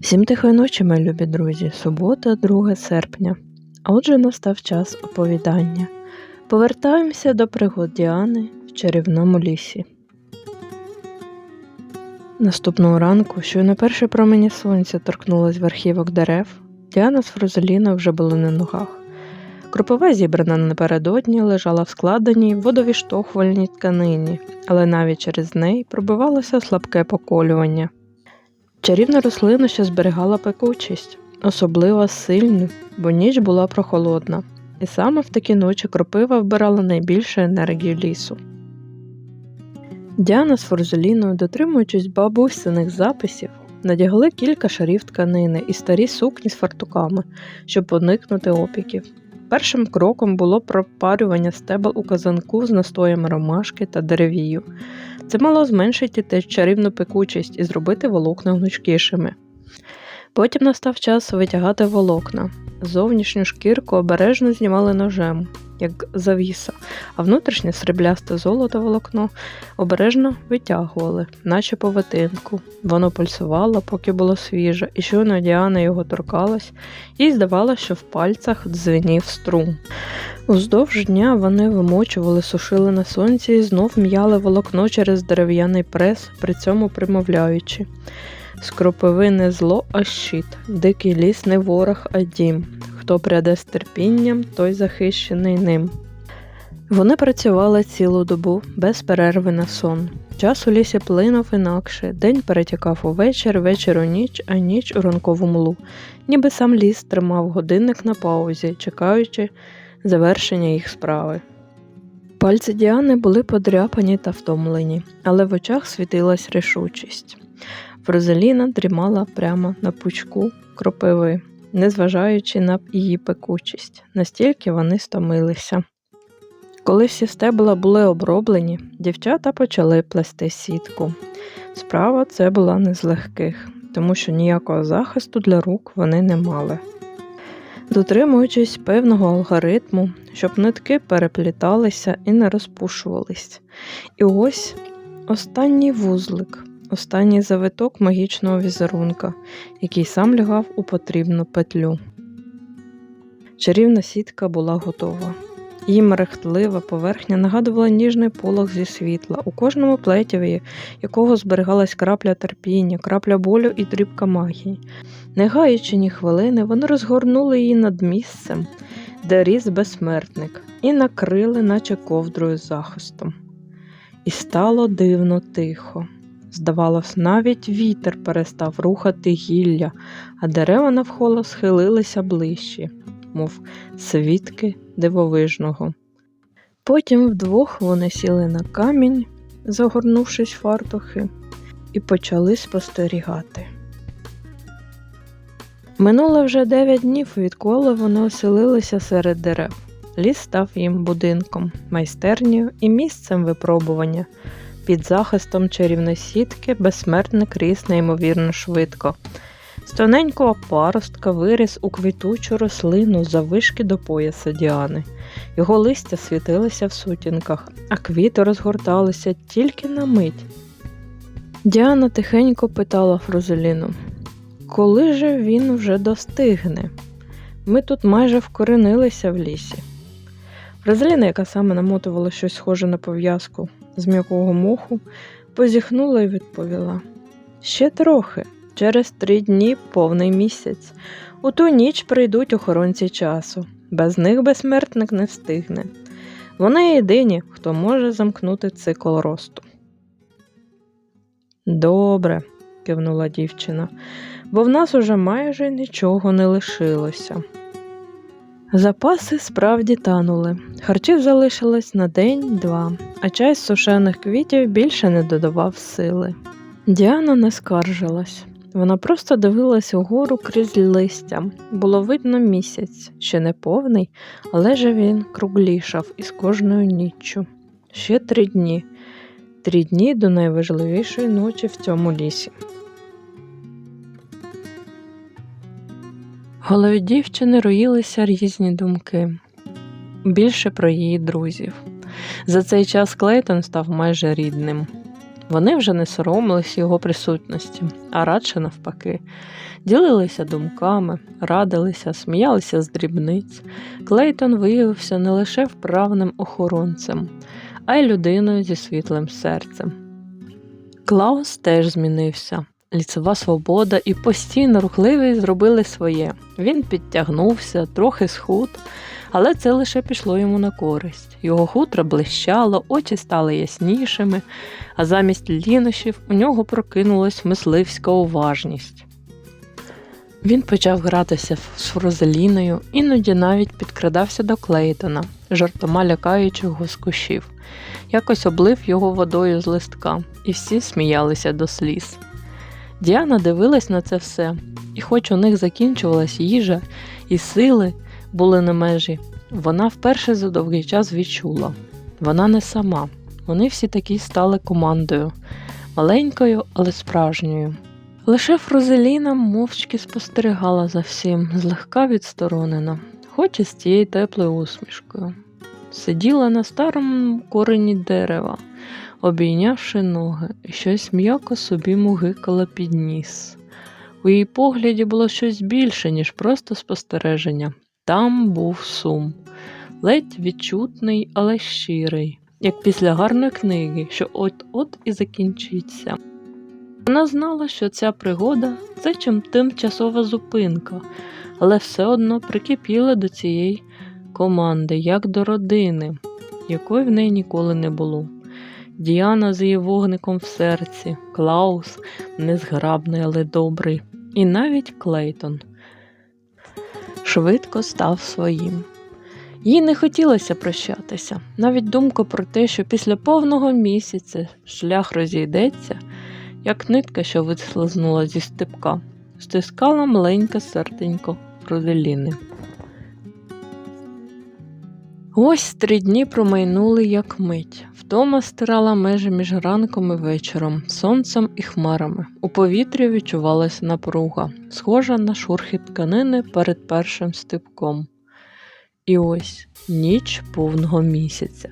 Всім тихої ночі, мої любі друзі, субота, 2 серпня. А отже, настав час оповідання. Повертаємося до пригод Діани в чарівному лісі. Наступного ранку, щойно перше промені сонця торкнулось верхівок дерев, Діана з Фрозеліною вже були на ногах. Кропива, зібрана напередодні, лежала в складеній водовіштовхувальній тканині, але навіть через неї пробивалося слабке поколювання. Чарівна рослина ще зберігала пекучість, особливо сильну, бо ніч була прохолодна, і саме в такі ночі кропива вбирала найбільше енергію лісу. Діана з Форзеліною, дотримуючись бабусиних записів, надягли кілька шарів тканини і старі сукні з фартуками, щоб уникнути опіків. Першим кроком було пропарювання стебел у казанку з настоями ромашки та деревію. Це мало зменшити теж чарівну пекучість і зробити волокна гнучкішими. Потім настав час витягати волокна. Зовнішню шкірку обережно знімали ножем, як завіса, а внутрішнє сріблясте золото волокно обережно витягували, наче повитинку. Воно пульсувало, поки було свіже, і щойно Діана його торкалась, їй здавалося, що в пальцях дзвенів струм. Уздовж дня вони вимочували, сушили на сонці і знов м'яли волокно через дерев'яний прес, при цьому примовляючи. З кропиви не зло, а щит, дикий ліс не ворог, а дім. Хто пряде з терпінням, той захищений ним. Вони працювали цілу добу без перерви на сон. Час у лісі плинув інакше, день перетікав у вечір, вечір у ніч, а ніч у ранкову млу, ніби сам ліс тримав годинник на паузі, чекаючи завершення їх справи. Пальці Діани були подряпані та втомлені, але в очах світилась рішучість. Фрозеліна дрімала прямо на пучку кропиви, незважаючи на її пекучість, настільки вони стомилися. Коли всі стебла були оброблені, дівчата почали плести сітку. Справа це була не з легких, тому що ніякого захисту для рук вони не мали. Дотримуючись певного алгоритму, щоб нитки перепліталися і не розпушувались. І ось останній вузлик, останній завиток магічного візерунка, який сам лягав у потрібну петлю. Чарівна сітка була готова. Її мерехтлива поверхня нагадувала ніжний полог зі світла, у кожному плетіві якого зберігалась крапля терпіння, крапля болю і дрібка магії. Не гаючи ні хвилини, вони розгорнули її над місцем, де ріс безсмертник, і накрили, наче ковдрою захистом. І стало дивно тихо. Здавалось, навіть вітер перестав рухати гілля, а дерева навколо схилилися ближче, мов свідки дивовижного. Потім вдвох вони сіли на камінь, загорнувшись фартухи, і почали спостерігати. Минуло вже дев'ять днів, відколи вони оселилися серед дерев. Ліс став їм будинком, майстернею і місцем випробування. Під захистом чарівної сітки безсмертник ріс неймовірно швидко. З тоненького паростка виріс у квітучу рослину завишки до пояса Діани. Його листя світилися в сутінках, а квіти розгорталися тільки на мить. Діана тихенько питала Фрузеліну, коли же він вже достигне? Ми тут майже вкоренилися в лісі. Фрузеліна, яка саме намотувала щось схоже на пов'язку з м'якого моху, позіхнула і відповіла: Ще трохи. Через три дні повний місяць. У ту ніч прийдуть охоронці часу. Без них безсмертник не встигне. Вони єдині, хто може замкнути цикл росту. Добре, кивнула дівчина, бо в нас уже майже нічого не лишилося. Запаси справді танули. Харчів залишилось на день-два, а чай з сушених квітів більше не додавав сили. Діана не скаржилась. Вона просто дивилась угору крізь листя. Було видно місяць, ще не повний, але же він круглішав із кожною ніччю. Ще три дні, три дні до найважливішої ночі в цьому лісі. Голові дівчини роїлися різні думки, більше про її друзів. За цей час Клейтон став майже рідним. Вони вже не соромились його присутності, а радше навпаки, ділилися думками, радилися, сміялися з дрібниць. Клейтон виявився не лише вправним охоронцем, а й людиною зі світлим серцем. Клаус теж змінився. Ліцева свобода і постійно рухливість зробили своє. Він підтягнувся, трохи схуд, але це лише пішло йому на користь. Його хутро блищало, очі стали яснішими, а замість лінощів у нього прокинулась мисливська уважність. Він почав гратися з Фрозеліною, іноді навіть підкрадався до Клейтона, жартома лякаючи його з кущів. Якось облив його водою з листка, і всі сміялися до сліз. Діана дивилась на це все, і хоч у них закінчувалась їжа і сили були на межі, вона вперше за довгий час відчула вона не сама. Вони всі такі стали командою, маленькою, але справжньою. Лише Фрозеліна мовчки спостерігала за всім, злегка відсторонена, хоч і з тією теплою усмішкою. Сиділа на старому корені дерева, обійнявши ноги, щось м'яко собі мугикала під ніс. У її погляді було щось більше, ніж просто спостереження. Там був сум, ледь відчутний, але щирий, як після гарної книги, що от-от і закінчиться. Вона знала, що ця пригода це чим тимчасова зупинка, але все одно прикипіла до цієї команди, як до родини, якої в неї ніколи не було. Діана з її вогником в серці, Клаус незграбний, але добрий, і навіть Клейтон швидко став своїм. Їй не хотілося прощатися, навіть думка про те, що після повного місяця шлях розійдеться, як нитка, що вислизнула зі степка, стискала маленьке серденько Розеліни. Ось три дні промайнули, як мить. Втома стирала межі між ранком і вечором, сонцем і хмарами. У повітрі відчувалася напруга, схожа на шурхіт тканини перед першим стипком. І ось ніч повного місяця.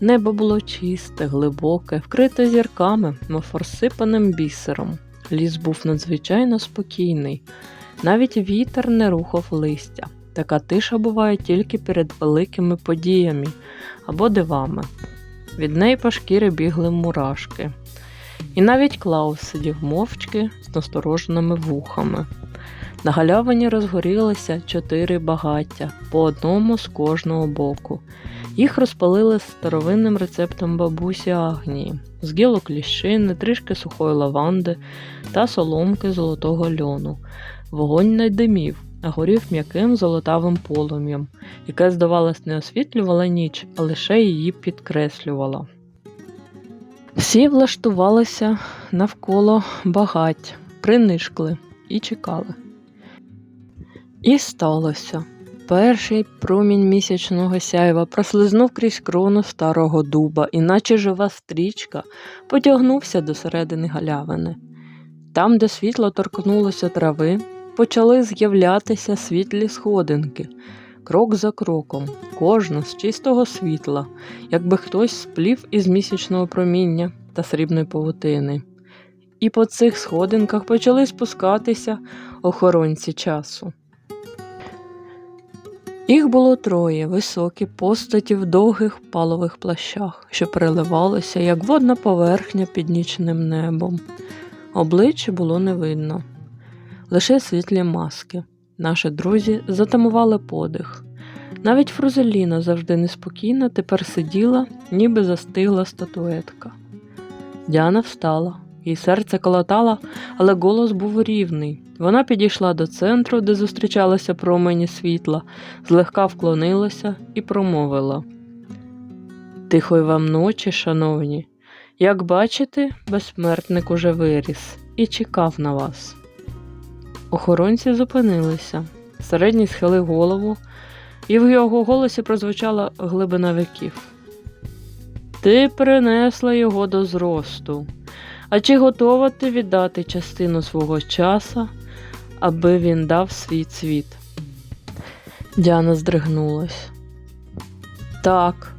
Небо було чисте, глибоке, вкрите зірками, мов розсипаним бісером. Ліс був надзвичайно спокійний, навіть вітер не рухав листя. Така тиша буває тільки перед великими подіями або дивами. Від неї по шкірі бігли мурашки. І навіть Клаус сидів мовчки з настороженими вухами. На галявині розгорілися чотири багаття по одному з кожного боку. Їх розпалили старовинним рецептом бабусі Агнії, з гілок ліщини, трішки сухої лаванди та соломки золотого льону. Вогонь не димів, а горів м'яким золотавим полум'ям, яке, здавалось, не освітлювала ніч, а лише її підкреслювала. Всі влаштувалися навколо багать, принишкли і чекали. І сталося. Перший промінь місячного сяйва прослизнув крізь крону старого дуба, і наче жива стрічка потягнувся до середини галявини. Там, де світло торкнулося трави, почали з'являтися світлі сходинки, крок за кроком, кожна з чистого світла, якби хтось сплів із місячного проміння та срібної павутини. І по цих сходинках почали спускатися охоронці часу. Їх було троє високі постаті в довгих палових плащах, що переливалися, як водна поверхня під нічним небом. Обличчя було не видно, лише світлі маски. Наші друзі затамували подих. Навіть Фрузеліна завжди неспокійна, тепер сиділа, ніби застигла статуетка. Діана встала, її серце колотало, але голос був рівний. Вона підійшла до центру, де зустрічалися промені світла, злегка вклонилася і промовила. Тихої вам ночі, шановні. Як бачите, безсмертник уже виріс і чекав на вас. Охоронці зупинилися. Середній схилив голову, і в його голосі прозвучала глибина віків. Ти принесла його до зросту. А чи готова ти віддати частину свого часу, аби він дав свій цвіт? Діана здригнулась. Так,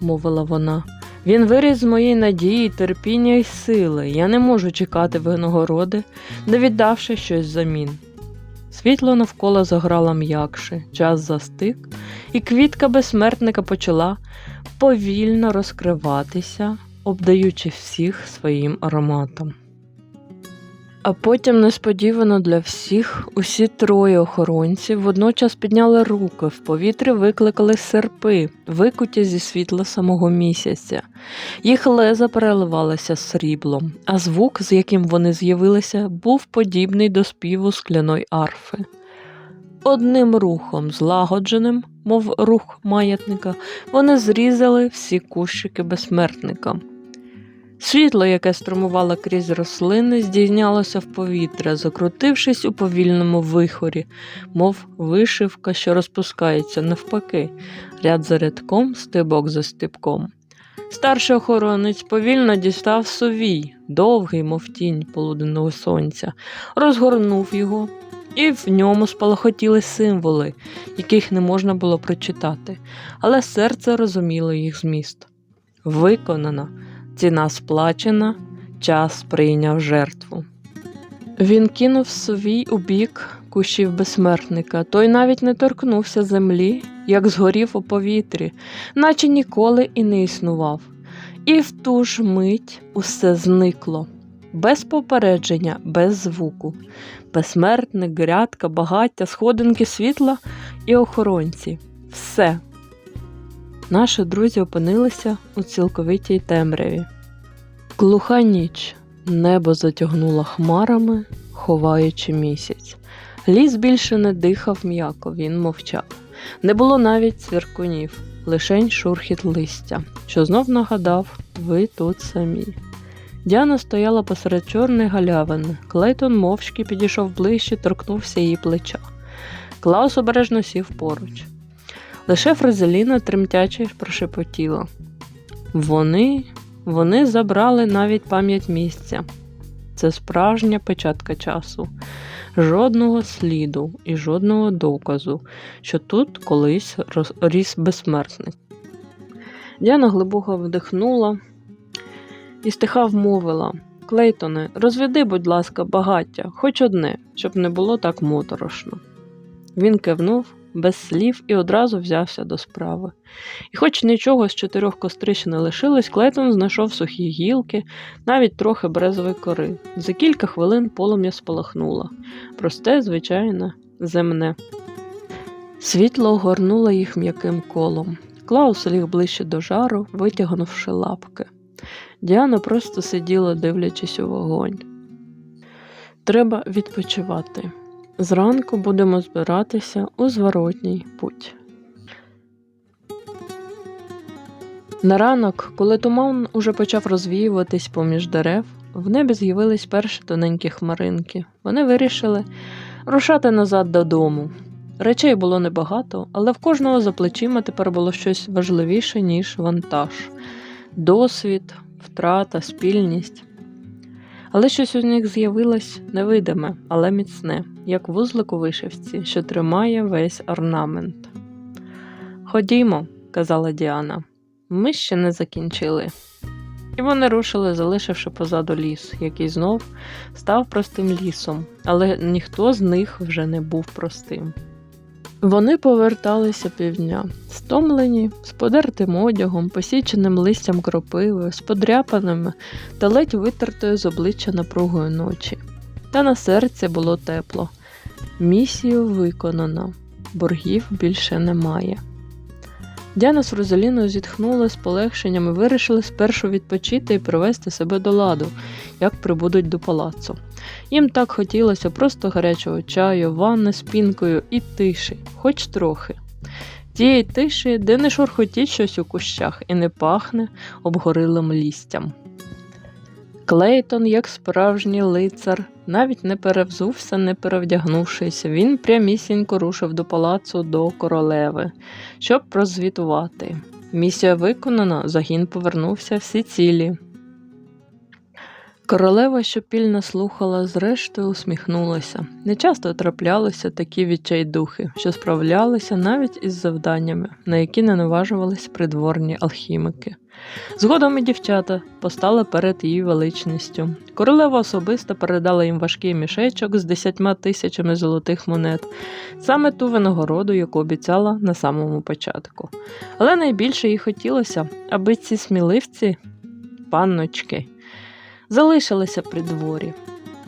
мовила вона, Він виріс з моєї надії, терпіння й сили. Я не можу чекати винагороди, не віддавши щось замін. Світло навколо заграло м'якше, час застиг, і квітка безсмертника почала повільно розкриватися, обдаючи всіх своїм ароматом. А потім несподівано для всіх усі троє охоронців водночас підняли руки, в повітрі викликали серпи, викуті зі світла самого місяця. Їх леза переливалися сріблом, а звук, з яким вони з'явилися, був подібний до співу скляної арфи. Одним рухом, злагодженим, мов рух маятника, вони зрізали всі кущики безсмертника. Світло, яке струмувало крізь рослини, здійнялося в повітря, закрутившись у повільному вихорі, мов вишивка, що розпускається навпаки, ряд за рядком, стебок за стебком. Старший охоронець повільно дістав совій, довгий, мов тінь полуденного сонця, розгорнув його, і в ньому спалахотіли символи, яких не можна було прочитати, але серце розуміло їх зміст. Виконано. Ціна сплачена, час прийняв жертву. Він кинув совій у бік кущів безсмертника, той навіть не торкнувся землі, як згорів у повітрі, наче ніколи і не існував. І в ту ж мить усе зникло, без попередження, без звуку. Безсмертник, грядка, багаття, сходинки світла і охоронці. Все. Наші друзі опинилися у цілковитій темряві. Глуха ніч, небо затягнуло хмарами, ховаючи місяць. Ліс більше не дихав м'яко, він мовчав. Не було навіть цвіркунів, лишень шурхіт листя, що знов нагадав ви тут самі. Діана стояла посеред чорної галявини. Клейтон мовчки підійшов ближче, торкнувся її плеча. Клаус обережно сів поруч. Лише Фразеліна тремтяче прошепотіла. Вони, вони забрали навіть пам'ять місця. Це справжня печатка часу, жодного сліду і жодного доказу, що тут колись ріс безсмертник. Діана глибоко вдихнула і стиха вмовила Клейтоне, розведи, будь ласка, багаття, хоч одне, щоб не було так моторошно. Він кивнув без слів і одразу взявся до справи. І хоч нічого з чотирьох кострищ не лишилось, Клейтон знайшов сухі гілки, навіть трохи березової кори. За кілька хвилин полум'я спалахнуло. Просте, звичайне, земне. Світло огорнуло їх м'яким колом. Клаус ліг ближче до жару, витягнувши лапки. Діана просто сиділа, дивлячись у вогонь. Треба відпочивати. Зранку будемо збиратися у зворотній путь. На ранок, коли туман уже почав розвіюватись поміж дерев, в небі з'явились перші тоненькі хмаринки. Вони вирішили рушати назад додому. Речей було небагато, але в кожного за плечима тепер було щось важливіше, ніж вантаж, досвід, втрата, спільність. Але щось у них з'явилось невидиме, але міцне, як вузлик у вишивці, що тримає весь орнамент. Ходімо, казала Діана, ми ще не закінчили. І вони рушили, залишивши позаду ліс, який знов став простим лісом, але ніхто з них вже не був простим. Вони поверталися півдня, стомлені, з подертим одягом, посіченим листям кропиви, з подряпаними та ледь витертою з обличчя напругою ночі. Та на серці було тепло. Місію виконано, боргів більше немає. Діана з Розаліною зітхнули з полегшенням і вирішили спершу відпочити і привести себе до ладу, як прибудуть до палацу. Їм так хотілося просто гарячого чаю, ванни з пінкою і тиші, хоч трохи. Тієї тиші, де не шурхотіть щось у кущах і не пахне обгорилим лістям. Клейтон, як справжній лицар, навіть не перевзувся, не перевдягнувшись, він прямісінько рушив до палацу до королеви, щоб прозвітувати. Місія виконана, загін повернувся всі цілі. Королева, що пільно слухала, зрештою усміхнулася. Нечасто траплялися такі відчайдухи, що справлялися навіть із завданнями, на які не наважувались придворні алхімики. Згодом і дівчата постали перед її величністю. Королева особисто передала їм важкий мішечок з десятьма тисячами золотих монет, саме ту винагороду, яку обіцяла на самому початку. Але найбільше їй хотілося, аби ці сміливці, панночки, залишилися при дворі.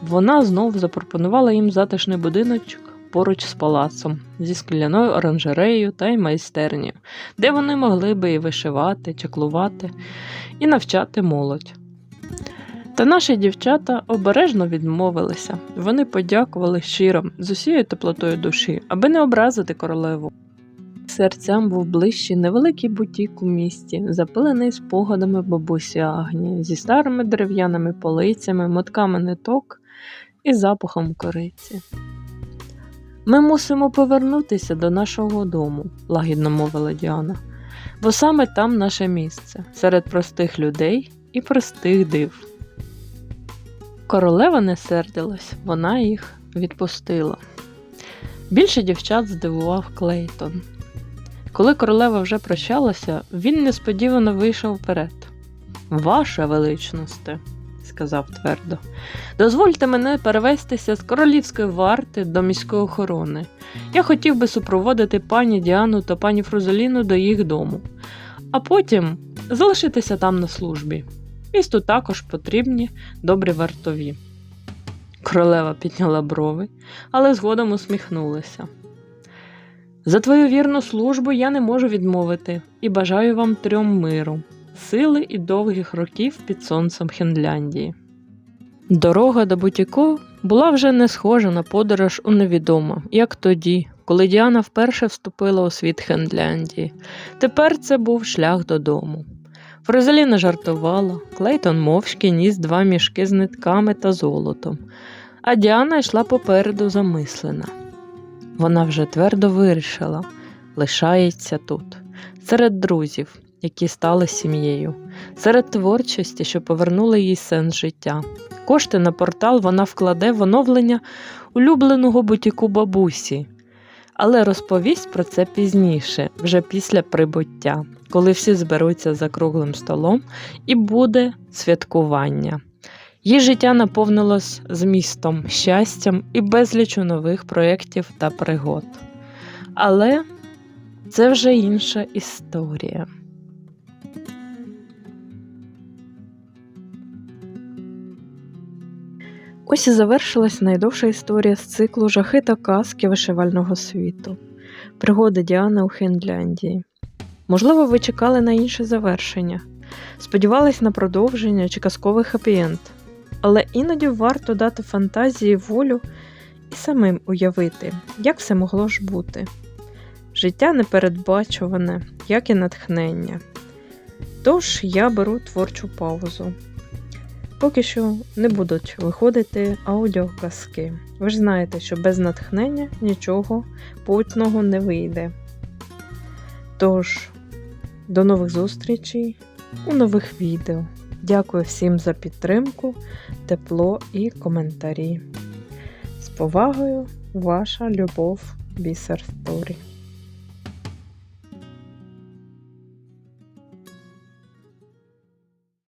Вона знов запропонувала їм затишний будиночок поруч з палацом, зі скляною оранжереєю та й майстернею, де вони могли би і вишивати, чаклувати, і навчати молодь. Та наші дівчата обережно відмовилися. Вони подякували щиро з усією теплотою душі, аби не образити королеву. Серцям був ближчий невеликий бутік у місті, запилений спогадами бабусі Агнії, зі старими дерев'яними полицями, мотками ниток і запахом кориці. Ми мусимо повернутися до нашого дому, лагідно мовила Діана, бо саме там наше місце, серед простих людей і простих див. Королева не сердилась, вона їх відпустила. Більше дівчат здивував Клейтон. Коли королева вже прощалася, він несподівано вийшов вперед. Ваша величносте, сказав твердо, дозвольте мене перевестися з королівської варти до міської охорони. Я хотів би супроводити пані Діану та пані Фрузоліну до їх дому, а потім залишитися там на службі. Місту також потрібні добрі вартові. Королева підняла брови, але згодом усміхнулася. За твою вірну службу я не можу відмовити і бажаю вам трьом миру, сили і довгих років під сонцем Хінляндії. Дорога до Бутіко була вже не схожа на подорож у невідомо, як тоді, коли Діана вперше вступила у світ Хенляндії. Тепер це був шлях додому. Фрозеліна жартувала, Клейтон мовчки ніс два мішки з нитками та золотом, а Діана йшла попереду замислена. Вона вже твердо вирішила, лишається тут, серед друзів, які стали сім'єю, серед творчості, що повернула їй сенс життя. Кошти на портал вона вкладе в оновлення улюбленого бутіку бабусі, але розповість про це пізніше, вже після прибуття, коли всі зберуться за круглим столом і буде святкування. Її життя наповнилось змістом, щастям і безлічу нових проєктів та пригод. Але це вже інша історія. Ось і завершилась найдовша історія з циклу Жахи та казки вишивального світу. Пригоди Діани у Хінляндії. Можливо, ви чекали на інше завершення, сподівались на продовження чи казковий хеппі-енд. Але іноді варто дати фантазії волю і самим уявити, як все могло ж бути. Життя непередбачуване, як і натхнення. Тож я беру творчу паузу. Поки що не будуть виходити аудіоказки. Ви ж знаєте, що без натхнення нічого путного не вийде. Тож, до нових зустрічей у нових відео. Дякую всім за підтримку, тепло і коментарі. З повагою, ваша Любов Бісер Сторі.